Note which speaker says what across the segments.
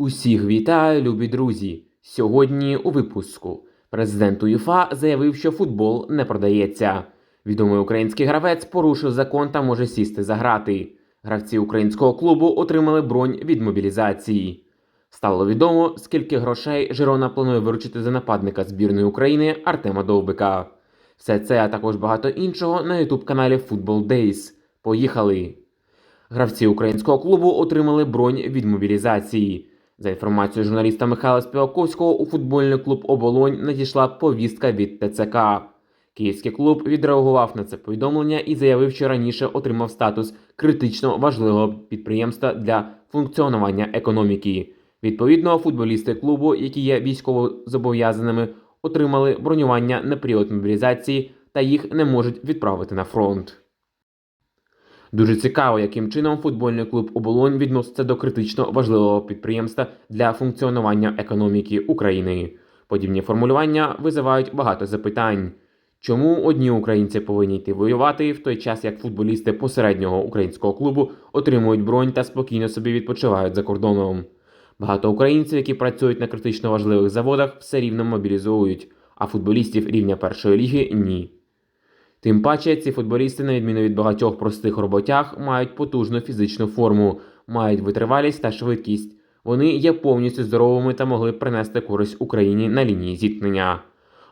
Speaker 1: Усіх вітаю, любі друзі! Сьогодні у випуску президент УЄФА заявив, що футбол не продається. Відомий український гравець порушив закон та може сісти за грати. Гравці українського клубу отримали бронь від мобілізації. Стало відомо, скільки грошей Жирона планує виручити за нападника збірної України Артема Довбика. Все це, а також багато іншого на ютуб каналі Football Days. Поїхали! Гравці українського клубу отримали бронь від мобілізації. За інформацією журналіста Михайла Співаковського, у футбольний клуб Оболонь надійшла повістка від ТЦК. Київський клуб відреагував на це повідомлення і заявив, що раніше отримав статус критично важливого підприємства для функціонування економіки. Відповідно, футболісти клубу, які є військово зобов'язаними, отримали бронювання на період мобілізації та їх не можуть відправити на фронт. Дуже цікаво, яким чином футбольний клуб Оболонь відноситься до критично важливого підприємства для функціонування економіки України. Подібні формулювання визивають багато запитань. Чому одні українці повинні йти воювати, в той час як футболісти посереднього українського клубу отримують бронь та спокійно собі відпочивають за кордоном? Багато українців, які працюють на критично важливих заводах, все рівно мобілізують, а футболістів рівня першої ліги ні. Тим паче, ці футболісти, на відміну від багатьох простих роботяг, мають потужну фізичну форму, мають витривалість та швидкість. Вони є повністю здоровими та могли б принести користь Україні на лінії зіткнення.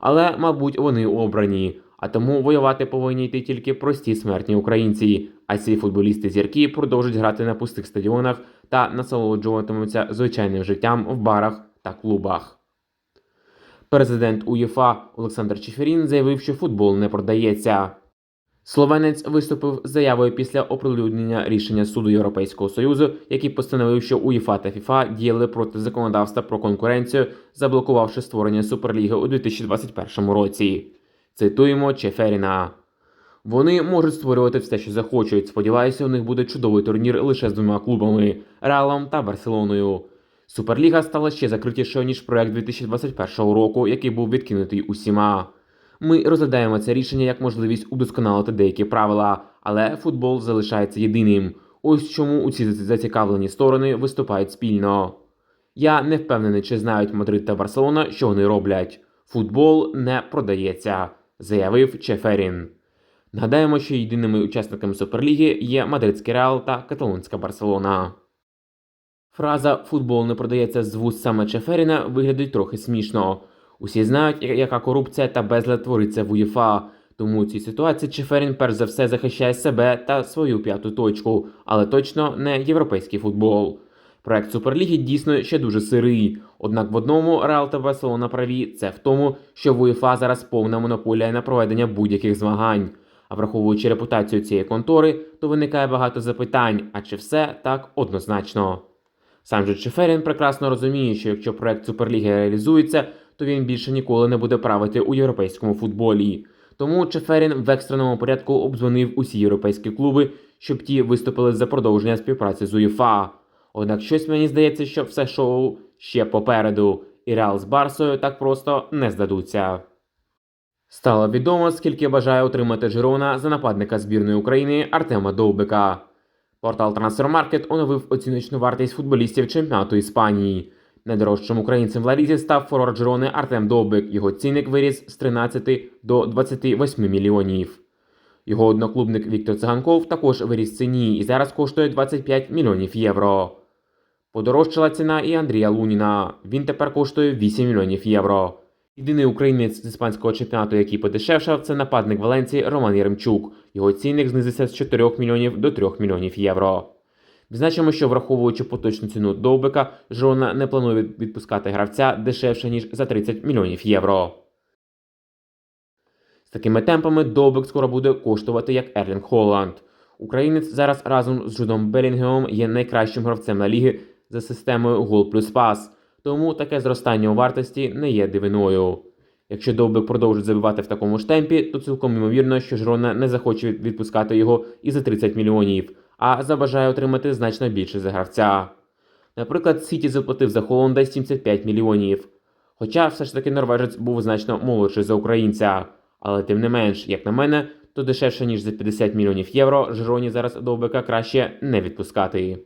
Speaker 1: Але, мабуть, вони обрані, а тому воювати повинні йти тільки прості смертні українці. А ці футболісти зірки продовжують грати на пустих стадіонах та насолоджуватимуться звичайним життям в барах та клубах. Президент УЄФА Олександр Чеферін заявив, що футбол не продається. Словенець виступив з заявою після оприлюднення рішення суду Європейського союзу, який постановив, що УЄФА та ФІФА діяли проти законодавства про конкуренцію, заблокувавши створення Суперліги у 2021 році. Цитуємо Чеферіна. Вони можуть створювати все, що захочуть. Сподіваюся, у них буде чудовий турнір лише з двома клубами Реалом та Барселоною. Суперліга стала ще закритішою, ніж проект 2021 року, який був відкинутий усіма. Ми розглядаємо це рішення як можливість удосконалити деякі правила, але футбол залишається єдиним. Ось чому усі зацікавлені сторони виступають спільно. Я не впевнений, чи знають Мадрид та Барселона, що вони роблять. Футбол не продається, заявив Чеферін. Нагадаємо, що єдиними учасниками Суперліги є Мадридський Реал та Каталонська Барселона. Фраза Футбол не продається з вуст саме Чеферіна виглядить трохи смішно. Усі знають, яка корупція та безлад твориться в УЄФА. Тому у цій ситуації Чеферін перш за все захищає себе та свою п'яту точку, але точно не європейський футбол. Проект Суперліги дійсно ще дуже сирий. Однак в одному Реал та Барселона праві це в тому, що в УЄФА зараз повна монополія на проведення будь-яких змагань. А враховуючи репутацію цієї контори, то виникає багато запитань, а чи все так однозначно. Сам же Чеферін прекрасно розуміє, що якщо проект Суперліги реалізується, то він більше ніколи не буде правити у європейському футболі. Тому Чеферін в екстреному порядку обдзвонив усі європейські клуби, щоб ті виступили за продовження співпраці з УЄФА. Однак щось мені здається, що все шоу ще попереду, і Реал з Барсою так просто не здадуться. Стало відомо, скільки бажає отримати Жирона за нападника збірної України Артема Довбика. Портал Transfermarkt оновив оціночну вартість футболістів чемпіонату Іспанії. Найдорожчим українцем в Ларізі став форвард Жирони Артем Довбик. Його цінник виріс з 13 до 28 мільйонів. Його одноклубник Віктор Циганков також виріс в ціні і зараз коштує 25 мільйонів євро. Подорожчала ціна і Андрія Луніна. Він тепер коштує 8 мільйонів євро. Єдиний українець з іспанського чемпіонату, який подешевшав, це нападник Валенції Роман Яремчук. Його цінник знизився з 4 мільйонів до 3 мільйонів євро. Відзначимо, що враховуючи поточну ціну Довбика, Жона не планує відпускати гравця дешевше, ніж за 30 мільйонів євро. З такими темпами Довбик скоро буде коштувати як Ерлінг Холланд. Українець зараз разом з Джудом Белінгемом є найкращим гравцем на ліги за системою гол плюс пас, тому таке зростання у вартості не є дивиною. Якщо Довбик продовжить забивати в такому ж темпі, то цілком ймовірно, що Жрона не захоче відпускати його і за 30 мільйонів, а забажає отримати значно більше за гравця. Наприклад, Сіті заплатив за Холланда 75 мільйонів. Хоча все ж таки норвежець був значно молодший за українця. Але тим не менш, як на мене, то дешевше, ніж за 50 мільйонів євро, Жироні зараз Довбика краще не відпускати.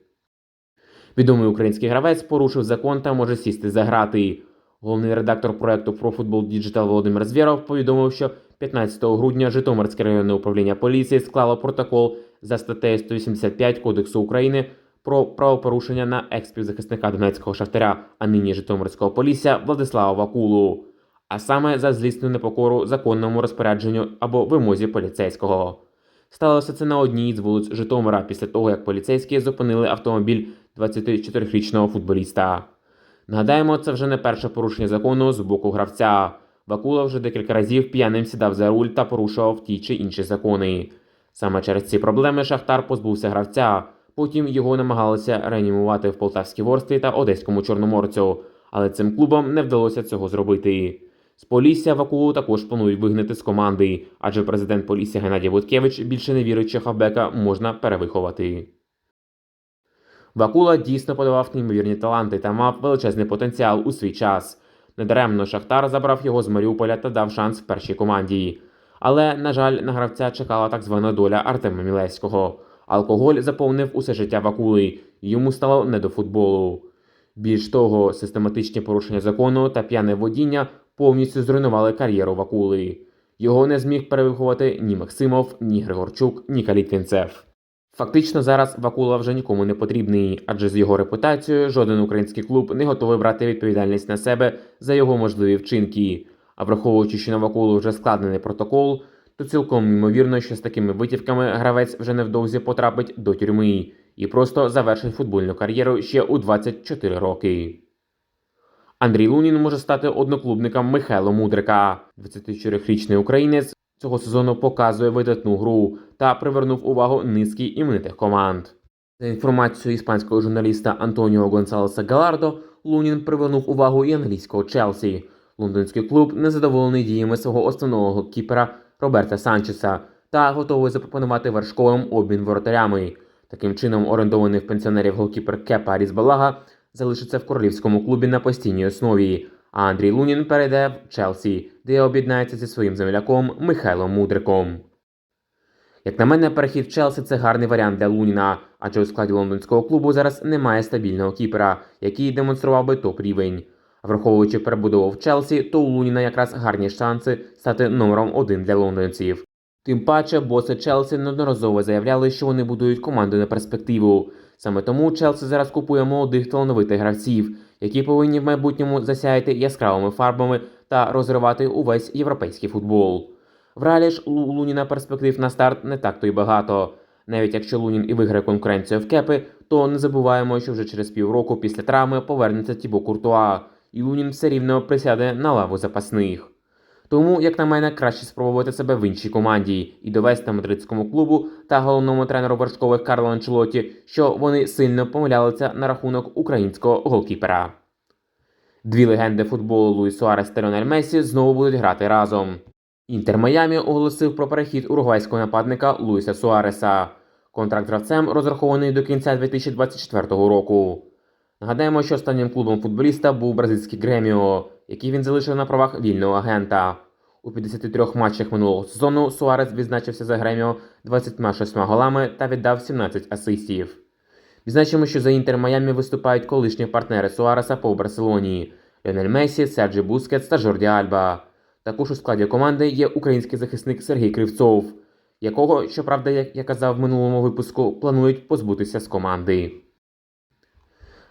Speaker 1: Відомий український гравець порушив закон та може сісти за грати. Головний редактор проекту про футбол Діджитал Володимир Звєров повідомив, що 15 грудня Житомирське районне управління поліції склало протокол за статтею 185 Кодексу України про правопорушення на експівзахисника Донецького шахтаря, а нині Житомирського полісся Владислава Вакулу, а саме за злісну непокору законному розпорядженню або вимозі поліцейського. Сталося це на одній з вулиць Житомира після того, як поліцейські зупинили автомобіль 24-річного футболіста. Нагадаємо, це вже не перше порушення закону з боку гравця. Вакула вже декілька разів п'яним сідав за руль та порушував ті чи інші закони. Саме через ці проблеми Шахтар позбувся гравця. Потім його намагалися реанімувати в Полтавській Ворсклі та Одеському Чорноморцю, але цим клубам не вдалося цього зробити. З Полісся Вакулу також планують вигнати з команди, адже президент Полісся Геннадій Буткевич більше не вірить, що хавбека можна перевиховати. Вакула дійсно подавав неймовірні таланти та мав величезний потенціал у свій час. Недаремно Шахтар забрав його з Маріуполя та дав шанс в першій команді. Але, на жаль, на гравця чекала так звана доля Артема Мілевського. Алкоголь заповнив усе життя Вакули, йому стало не до футболу. Більш того, систематичні порушення закону та п'яне водіння повністю зруйнували кар'єру Вакули. Його не зміг перевиховати ні Максимов, ні Григорчук, ні Калітвінцев. Фактично зараз Вакула вже нікому не потрібний, адже з його репутацією жоден український клуб не готовий брати відповідальність на себе за його можливі вчинки. А враховуючи, що на Вакулу вже складений протокол, то цілком ймовірно, що з такими витівками гравець вже невдовзі потрапить до тюрми і просто завершить футбольну кар'єру ще у 24 роки. Андрій Лунін може стати одноклубником Михайла Мудрика. 24-річний українець цього сезону показує видатну гру та привернув увагу низки іменитих команд. За інформацією іспанського журналіста Антоніо Гонсалеса Галардо, Лунін привернув увагу і англійського Челсі. Лондонський клуб незадоволений діями свого основного кіпера Роберта Санчеса та готовий запропонувати вершковим обмін воротарями. Таким чином, орендований в пенсіонерів голкіпер Кепа Різбалага залишиться в королівському клубі на постійній основі. А Андрій Лунін перейде в Челсі, де об'єднається зі своїм земляком Михайлом Мудриком. Як на мене, перехід Челсі це гарний варіант для Луніна, адже у складі лондонського клубу зараз немає стабільного кіпера, який демонстрував би топ рівень. Враховуючи перебудову в Челсі, то у Луніна якраз гарні шанси стати номером один для лондонців. Тим паче, боси Челсі неодноразово заявляли, що вони будують команду на перспективу. Саме тому Челсі зараз купує молодих талановитих гравців, які повинні в майбутньому засяяти яскравими фарбами та розривати увесь європейський футбол. В реалі ж у Луніна перспектив на старт не так то й багато. Навіть якщо Лунін і виграє конкуренцію в кепи, то не забуваємо, що вже через півроку після травми повернеться Тібо Куртуа, і Лунін все рівно присяде на лаву запасних. Тому, як на мене, краще спробувати себе в іншій команді і довести мадридському клубу та головному тренеру вершкових Карло Анчелоті, що вони сильно помилялися на рахунок українського голкіпера. Дві легенди футболу Луїс Суарес та Ліонель Месі знову будуть грати разом. Інтер Майамі оголосив про перехід уругвайського нападника Луїса Суареса. Контракт гравцем розрахований до кінця 2024 року. Нагадаємо, що останнім клубом футболіста був бразильський Греміо, який він залишив на правах вільного агента. У 53 матчах минулого сезону Суарес відзначився за Греміо 26 голами та віддав 17 асистів. Відзначимо, що за Інтер Майамі виступають колишні партнери Суареса по Барселоні Ліонель Месі, Серджі Бускетс та Жорді Альба. Також у складі команди є український захисник Сергій Кривцов, якого, щоправда, як я казав в минулому випуску, планують позбутися з команди.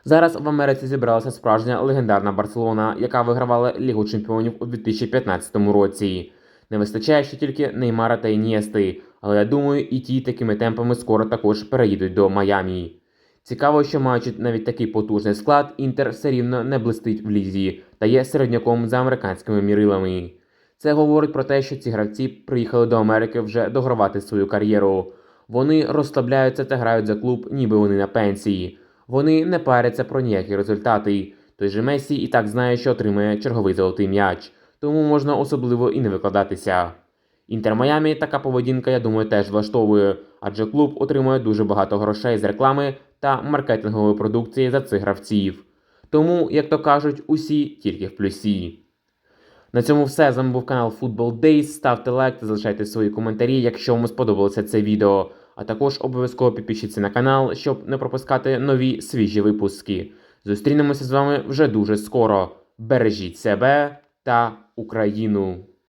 Speaker 1: Зараз в Америці зібралася справжня легендарна Барселона, яка вигравала Лігу Чемпіонів у 2015 році. Не вистачає ще тільки Неймара та Інєсти, але я думаю, і ті такими темпами скоро також переїдуть до Майамі. Цікаво, що маючи навіть такий потужний склад, Інтер все рівно не блистить в лізі та є середняком за американськими мірилами. Це говорить про те, що ці гравці приїхали до Америки вже догравати свою кар'єру. Вони розслабляються та грають за клуб, ніби вони на пенсії. Вони не паряться про ніякі результати. Той же Месі і так знає, що отримає черговий золотий м'яч, тому можна особливо і не викладатися. Інтер Майамі така поведінка, я думаю, теж влаштовує, адже клуб отримує дуже багато грошей з реклами та маркетингової продукції за цих гравців. Тому, як то кажуть, усі тільки в плюсі. На цьому все. З вами був канал Football Days. Ставте лайк та залишайте свої коментарі, якщо вам сподобалося це відео. А також обов'язково підпишіться на канал, щоб не пропускати нові свіжі випуски. Зустрінемося з вами вже дуже скоро. Бережіть себе та Україну!